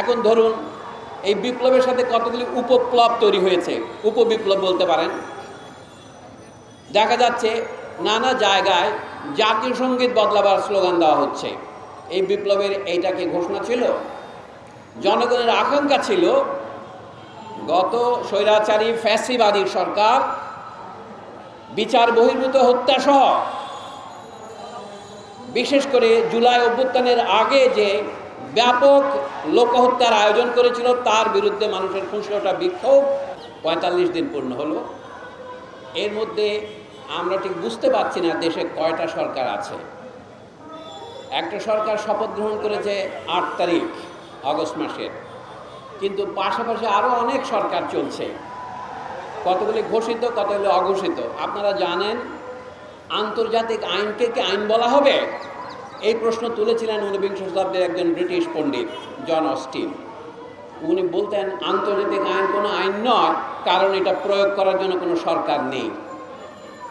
এখন ধরুন, এই বিপ্লবের সাথে কতগুলি উপপ্লব তৈরি হয়েছে? উপবিপ্লব বলতে পারেন। দেখা যাচ্ছে নানা জায়গায় জাতীয় সংগীত বদলাবার স্লোগান দেওয়া হচ্ছে। এই বিপ্লবের এইটাকে ঘোষণা ছিল? জনগণের আকাঙ্ক্ষা ছিল গত স্বৈরাচারী ফ্যাসিবাদী সরকার বিচার বহির্ভূত হত্যাসহ বিশেষ করে জুলাই অভ্যুত্থানের আগে যে ব্যাপক লোকহত্যার আয়োজন করেছিল, তার বিরুদ্ধে মানুষের খুশিটা বিক্ষোভ পঁয়তাল্লিশ দিন পূর্ণ হলো। এর মধ্যে আমরা ঠিক বুঝতে পারছি না দেশে কয়টা সরকার আছে। একটা সরকার শপথ গ্রহণ করেছে আট তারিখ, আগস্ট মাসের। কিন্তু পাশাপাশি আরও অনেক সরকার চলছে। কতগুলি ঘোষিত, কতগুলি অঘোষিত, আপনারা জানেন? আন্তর্জাতিক আইনকে কি আইন বলা হবে? এই প্রশ্ন তুলেছিলেন ঊনবিংশ শতাব্দীর একজন ব্রিটিশ পণ্ডিত, জন অস্টিন। উনি বলতেন, আন্তর্জাতিক আইন কোনো আইন নয়, কারণ এটা প্রয়োগ করার জন্য কোনো সরকার নেই।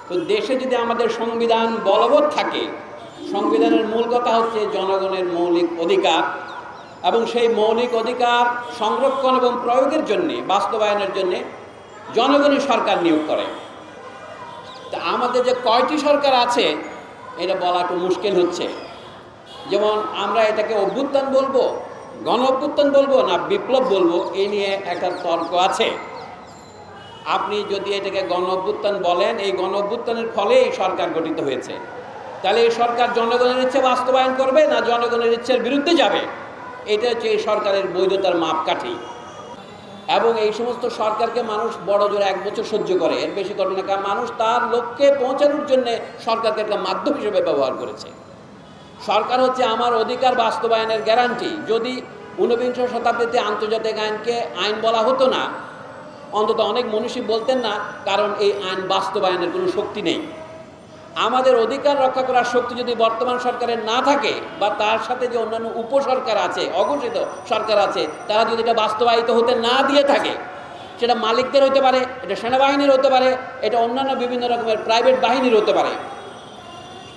তো দেশে যদি আমাদের সংবিধান বলবৎ থাকে, সংবিধানের মূল কথা হচ্ছে জনগণের মৌলিক অধিকার, এবং সেই মৌলিক অধিকার সংরক্ষণ এবং প্রয়োগের জন্যে, বাস্তবায়নের জন্যে জনগণই সরকার নিয়োগ করে। তা আমাদের যে কয়টি সরকার আছে, এটা বলা একটু মুশকিল হচ্ছে। যেমন আমরা এটাকে অভ্যুত্থান বলব গণ অভ্যুত্থান বলব না বিপ্লব বলব এই নিয়ে একটা তর্ক আছে। আপনি যদি এটাকে গণ অভ্যুত্থান বলেন, এই গণ অভ্যুত্থানের ফলে এই সরকার গঠিত হয়েছে। তাহলে এই সরকার জনগণের ইচ্ছে বাস্তবায়ন করবে না জনগণের ইচ্ছের বিরুদ্ধে যাবে? এটা হচ্ছে এই সরকারের বৈধতার মাপকাঠি। এবং এই সমস্ত সরকারকে মানুষ বড় জোরে এক বছর সহ্য করে। এর বেশি ঘটনা কারণ মানুষ তার লক্ষ্যে পৌঁছানোর জন্য সরকারকে একটা মাধ্যম হিসেবে ব্যবহার করেছে। সরকার হচ্ছে আমার অধিকার বাস্তবায়নের গ্যারান্টি। যদি ঊনবিংশ শতাব্দীতে আন্তর্জাতিক আইনকে আইন বলা হতো না, অন্তত অনেক মনীষী বলতেন না, কারণ এই আইন বাস্তবায়নের কোনো শক্তি নেই। আমাদের অধিকার রক্ষা করার শক্তি যদি বর্তমান সরকারের না থাকে, বা তার সাথে যে অন্যান্য উপসরকার আছে, অঘোষিত সরকার আছে, তারা যদি এটা বাস্তবায়িত হতে না দিয়ে থাকে, সেটা মালিকদের হতে পারে, এটা সেনাবাহিনীর হতে পারে, এটা অন্যান্য বিভিন্ন রকমের প্রাইভেট বাহিনীর হতে পারে।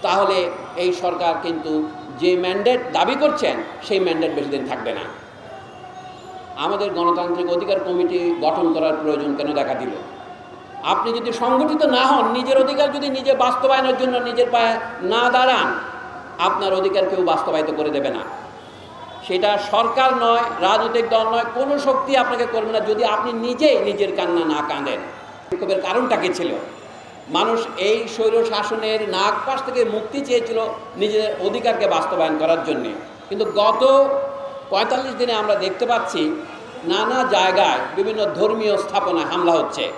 তাহলে এই সরকার কিন্তু যে ম্যান্ডেট দাবি করছেন, সেই ম্যান্ডেট বেশি দিন থাকবে না। আমাদের গণতান্ত্রিক অধিকার কমিটি গঠন করার প্রয়োজন কেন দেখা দিল? আপনি যদি সংগঠিত না হন, নিজের অধিকার যদি নিজে বাস্তবায়নের জন্য নিজের পায়ে না দাঁড়ান, আপনার অধিকার কেউ বাস্তবায়িত করে দেবে না। সেটা সরকার নয়, রাজনৈতিক দল নয়, কোনো শক্তি আপনাকে করবে না যদি আপনি নিজেই নিজের কান্না না কাঁদেন। বিক্ষোভের কারণটা কি ছিল? মানুষ এই স্বৈর শাসনের নাক পাশ থেকে মুক্তি চেয়েছিল নিজেদের অধিকারকে বাস্তবায়ন করার জন্যে। কিন্তু গত পঁয়তাল্লিশ দিনে আমরা দেখতে পাচ্ছি নানা জায়গায় বিভিন্ন ধর্মীয় স্থাপনায় হামলা হচ্ছে।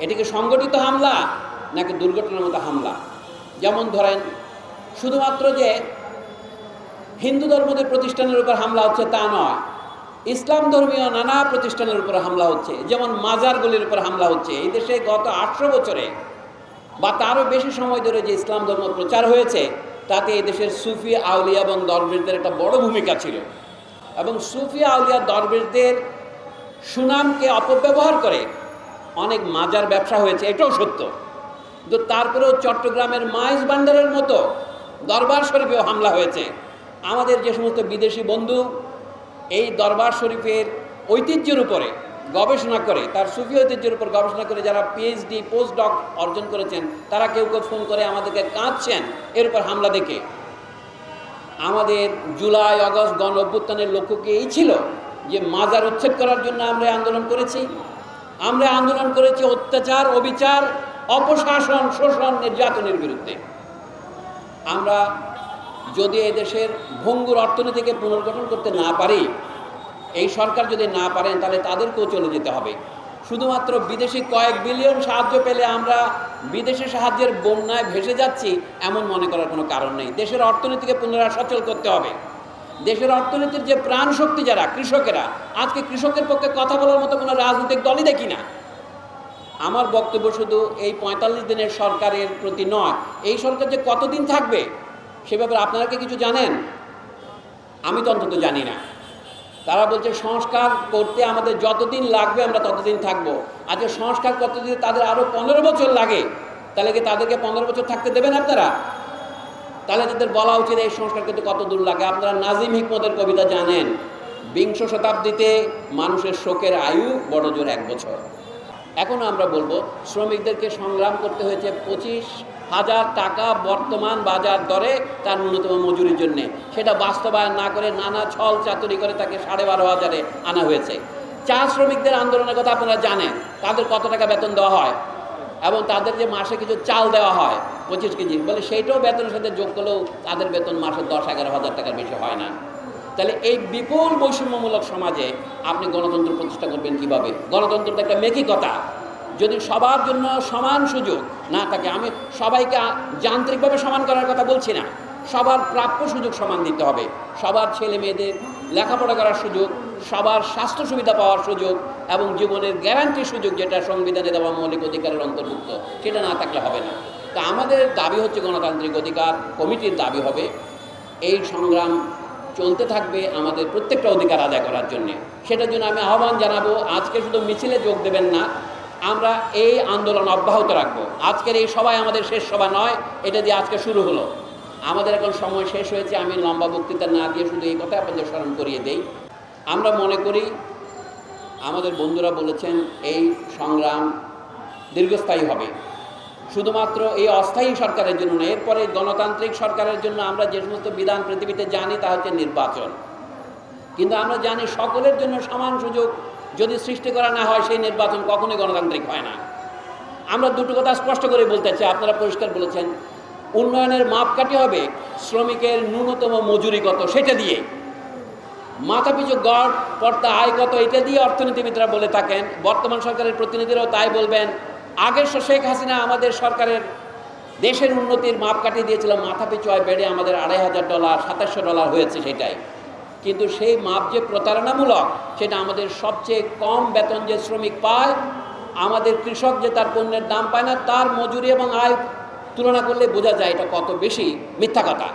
এটিকে সংগঠিত হামলা নাকি দুর্ঘটনার মতো হামলা? যেমন ধরেন, শুধুমাত্র যে হিন্দু ধর্মদের প্রতিষ্ঠানের উপর হামলা হচ্ছে তা নয় ইসলাম ধর্মীয় নানা প্রতিষ্ঠানের উপর হামলা হচ্ছে, যেমন মাজারগুলির উপর হামলা হচ্ছে। এই দেশে গত আটশো বছরে বা তারও বেশি সময় ধরে যে ইসলাম ধর্ম প্রচার হয়েছে, তাতে এই দেশের সুফি আউলিয়া এবং দরবেশদের একটা বড় ভূমিকা ছিল। এবং সুফি আউলিয়া দরবেশদের সুনামকে অপব্যবহার করে অনেক মাজার ব্যবসা হয়েছে, এটাও সত্য। কিন্তু তারপরেও চট্টগ্রামের মাইজ বান্ডারের মতো দরবার শরীফেও হামলা হয়েছে। আমাদের যে সমস্ত বিদেশি বন্ধু এই দরবার শরীফের ঐতিহ্যের উপরে গবেষণা করে, তার সুফি ঐতিহ্যের উপর গবেষণা করে যারা পিএইচডি পোস্ট ডক অর্জন করেছেন, তারা কেউ কেউ ফোন করে আমাদেরকে কাঁদছেন, এর উপর হামলা দেখে। আমাদের জুলাই অগস্ট গণ অভ্যুত্থানের লক্ষ্য কি এই ছিল? যে মাজার উচ্ছেদ করার জন্য আমরা আন্দোলন করেছি। আমরা আন্দোলন করেছি অত্যাচার, অবিচার, অপশাসন, শোষণ, নির্যাতনের বিরুদ্ধে। আমরা যদি এই দেশের ভঙ্গুর অর্থনীতিকে পুনর্গঠন করতে না পারি, এই সরকার যদি না পারেন, তাহলে তাদেরকেও চলে যেতে হবে। শুধুমাত্র বিদেশি কয়েক বিলিয়ন সাহায্য পেলে আমরা বিদেশি সাহায্যের বন্যায় ভেসে যাচ্ছি, এমন মনে করার কোনো কারণ নেই। দেশের অর্থনীতিকে পুনরায় সচল করতে হবে। দেশের অর্থনীতির যে প্রাণ শক্তি যারা, কৃষকেরা, আজকে কৃষকের পক্ষে কথা বলার মতো কোনো রাজনৈতিক দলই দেখি না। আমার বক্তব্য শুধু এই পঁয়তাল্লিশ দিনের সরকারের প্রতি নয়, এই সরকার যে কতদিন থাকবে সে ব্যাপারে আপনারা কি কিছু জানেন? আমি তো অন্তত জানি না। তারা বলছে, সংস্কার করতে আমাদের যতদিন লাগবে আমরা ততদিন থাকব। আজকে সংস্কার করতে যদি তাদের আরও পনেরো বছর লাগে, তাহলে কি তাদেরকে পনেরো বছর থাকতে দেবেন আপনারা? তাহলে তাদের বলা উচিত, এই সংস্কার করতে কত দূর লাগে? আপনারা নাজিম হিকমতের কবিতা জানেন, বিংশ শতাব্দীতে মানুষের শোকের আয়ু বড় জোর এক বছর। এখন আমরা বলব, শ্রমিকদেরকে সংগ্রাম করতে হয়েছে পঁচিশ হাজার টাকা বর্তমান বাজার দরে তার ন্যূনতম মজুরির জন্যে। সেটা বাস্তবায়ন না করে নানা ছল চাতুরি করে তাকে সাড়ে বারো হাজারে আনা হয়েছে। চা শ্রমিকদের আন্দোলনের কথা আপনারা জানেন, তাদের কত টাকা বেতন দেওয়া হয়? এবং তাদের যে মাসে কিছু চাল দেওয়া হয়, পঁচিশ কেজি, বলে সেইটাও বেতনের সাথে যোগ করলেও তাদের বেতন মাসে দশ, এগারো হাজার টাকার বেশি হয় না। তাহলে এই বিপুল বৈষম্যমূলক সমাজে আপনি গণতন্ত্র প্রতিষ্ঠা করবেন কীভাবে? গণতন্ত্র তো একটা মেকিকতা যদি সবার জন্য সমান সুযোগ, না থাকে, আমি সবাইকে যান্ত্রিকভাবে সমান করার কথা বলছি না। সবার প্রাপ্য সুযোগ সমান দিতে হবে। সবার ছেলে মেয়েদের লেখাপড়া করার সুযোগ, সবার স্বাস্থ্য সুবিধা পাওয়ার সুযোগ এবং জীবনের গ্যারান্টির সুযোগ যেটা সংবিধানে দেওয়া মৌলিক অধিকারের অন্তর্ভুক্ত, সেটা না থাকলে হবে না। তা আমাদের দাবি হচ্ছে গণতান্ত্রিক অধিকার, কমিটির দাবি হবে। এই সংগ্রাম চলতে থাকবে আমাদের প্রত্যেকটা অধিকার আদায় করার জন্যে। সেটার জন্য আমি আহ্বান জানাব, আজকে শুধু মিছিলে যোগ দেবেন না আমরা এই আন্দোলন অব্যাহত রাখব। আজকের এই সভায় আমাদের শেষ সভা নয়, এটা দিয়ে আজকে শুরু হলো। আমাদের এখন সময় শেষ হয়েছে, আমি লম্বা বক্তৃতা না দিয়ে শুধু এই কথা আপনাদের স্মরণ করিয়ে দেই। আমরা মনে করি, আমাদের বন্ধুরা বলেছেন, এই সংগ্রাম দীর্ঘস্থায়ী হবে। শুধুমাত্র এই অস্থায়ী সরকারের জন্য এরপরে গণতান্ত্রিক সরকারের জন্য আমরা যে সমস্ত বিধান পৃথিবীতে জানি, তা হচ্ছে নির্বাচন। কিন্তু আমরা জানি সকলের জন্য সমান সুযোগ যদি সৃষ্টি করা না হয়, সেই নির্বাচন কখনোই গণতান্ত্রিক হয় না। আমরা দুটো কথা স্পষ্ট করে বলতে চাই, আপনারা পরিষ্কার বলেছেন। উন্নয়নের মাপকাঠি হবে শ্রমিকের ন্যূনতম মজুরি কত সেটা দিয়ে। মাথাপিছু গড়, পর্দা, আয় কত এটা দিয়ে অর্থনীতিবিদরা বলে থাকেন। বর্তমান সরকারের প্রতিনিধিরাও তাই বলবেন। আগের শেখ হাসিনা আমাদের সরকারের দেশের উন্নতির মাপকাঠি দিয়েছিল। মাথাপিছু আয় বেড়ে আমাদের আড়াই হাজার ডলার, সাতাশশো ডলার হয়েছে সেটাই। কিন্তু সেই মাপ যে প্রতারণামূলক, সেটা আমাদের সবচেয়ে কম বেতন যে শ্রমিক পায়, আমাদের কৃষক যে তার পণ্যের দাম পায় না, তার মজুরি এবং আয় তুলনা করলে বোঝা যায় এটা কত বেশি। মিথ্যা কথা।